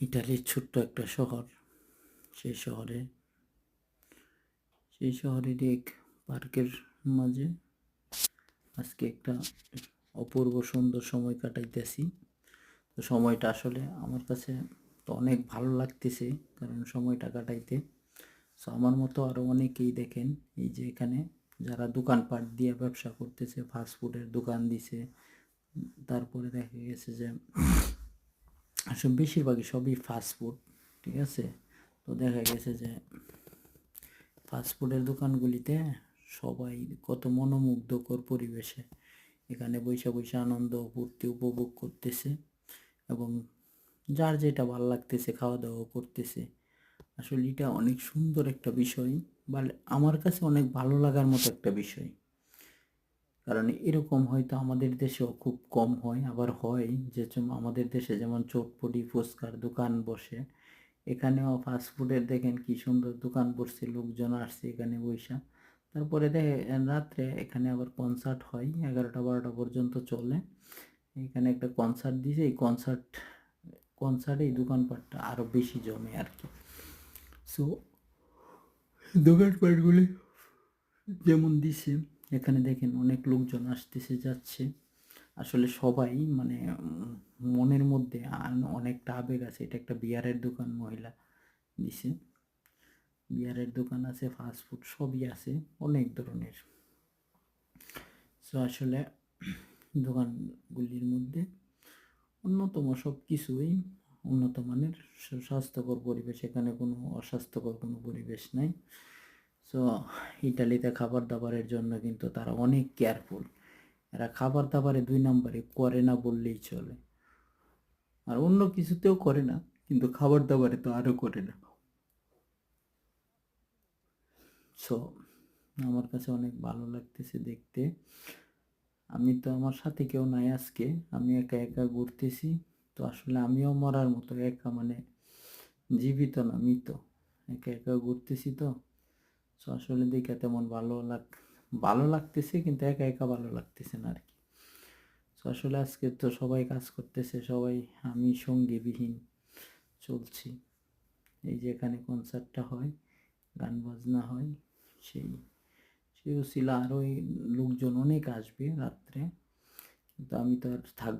ইটালির ছোট্ট একটা শহর। সেই শহরে, সেই শহরের এক পার্কের মাঝে আজকে একটা অপূর্ব সুন্দর সময় কাটাইতেছি। তো সময়টা আসলে আমার কাছে তো অনেক ভালো লাগতেছে, কারণ সময়টা কাটাইতে। সো আমার মতো আরও অনেকেই দেখেন, এই যে এখানে যারা দোকানপাট দিয়ে ব্যবসা করতেছে ফাস্টফুডের দোকান দিছে, তারপরে দেখা গেছে যে আসলে বেশিরভাগই সবই ফাস্টফুড ঠিক আছে? তো দেখা গেছে যে ফাস্টফুডের দোকানগুলিতে সবাই কত মনোমুগ্ধকর পরিবেশে এখানে বৈশা বৈশা আনন্দ, ফুর্তি উপভোগ করতেছে এবং যার যেটা ভালো লাগতেছে খাওয়া দাওয়া করতেছে। আসলে এটা অনেক সুন্দর একটা বিষয় বা আমার কাছে অনেক ভালো লাগার মতো একটা বিষয়। কারণ এরকম হয়তো আমাদের দেশেও খুব কম হয়, আবার হয় যে আমাদের দেশে যেমন চটপটি, ফুচকার দোকান বসে, এখানেও ফাস্টফুডের দেখেন কি সুন্দর দোকান বসছে, লোকজন আসছে এখানে বৈশা তারপরে দেখে রাত্রে এখানে আবার কনসার্ট হয়, এগারোটা, বারোটা পর্যন্ত চলে। এখানে একটা কনসার্ট দিয়েছে এই কনসার্ট কনসার্টে এই দোকানপাটটা আরও বেশি জমে আর কি। সো দোকানপাটগুলি যেমন দিছে এখানে দেখেন অনেক লোকজন আসতেছে, যাচ্ছে। আসলে সবাই মানে মনের মধ্যে অনেকটা আবেগ আছে। এটা একটা বিয়ারের দোকান মহিলা দিছে বিয়ারের দোকান আছে ফাস্টফুড সবই আছে, অনেক ধরনের। সো আসলে দোকানগুলির মধ্যে অন্যতম সব কিছুই উন্নত মানের স্বাস্থ্যকর পরিবেশ। এখানে কোনো অস্বাস্থ্যকর কোনো পরিবেশ নাই। সো ইটালিতে খাবার দাবারের জন্য কিন্তু তারা অনেক কেয়ারফুল এরা খাবার দাবারে দুই নম্বরে করে না বললেই চলে। আর অন্য কিছুতেও করে না, কিন্তু খাবার দাবারে তো আরও করে না। সো আমার কাছে অনেক ভালো লাগতেছে দেখতে। আমি তো আমার সাথে কেউ নাই আজকে, আমি একা একা ঘুরতেছি। তো আসলে আমিও মরার মতো একা মানে জীবিত না মৃত একা একা ঘুরতেছি তো। সো আসলে দেখে তেমন ভালো লাগ, ভালো লাগতেছে কিন্তু একা একা ভালো লাগতেছে না আর কি সো আসলে আজকে তো সবাই কাজ করতেছে, সবাই, আমি সঙ্গীবিহীন চলছি। এই যে এখানে কনসার্টটা হয়, গান বাজনা হয়, সেই সেও ছিল আরও লোকজন অনেক আসবে রাত্রে। কিন্তু আমি তো আর থাকব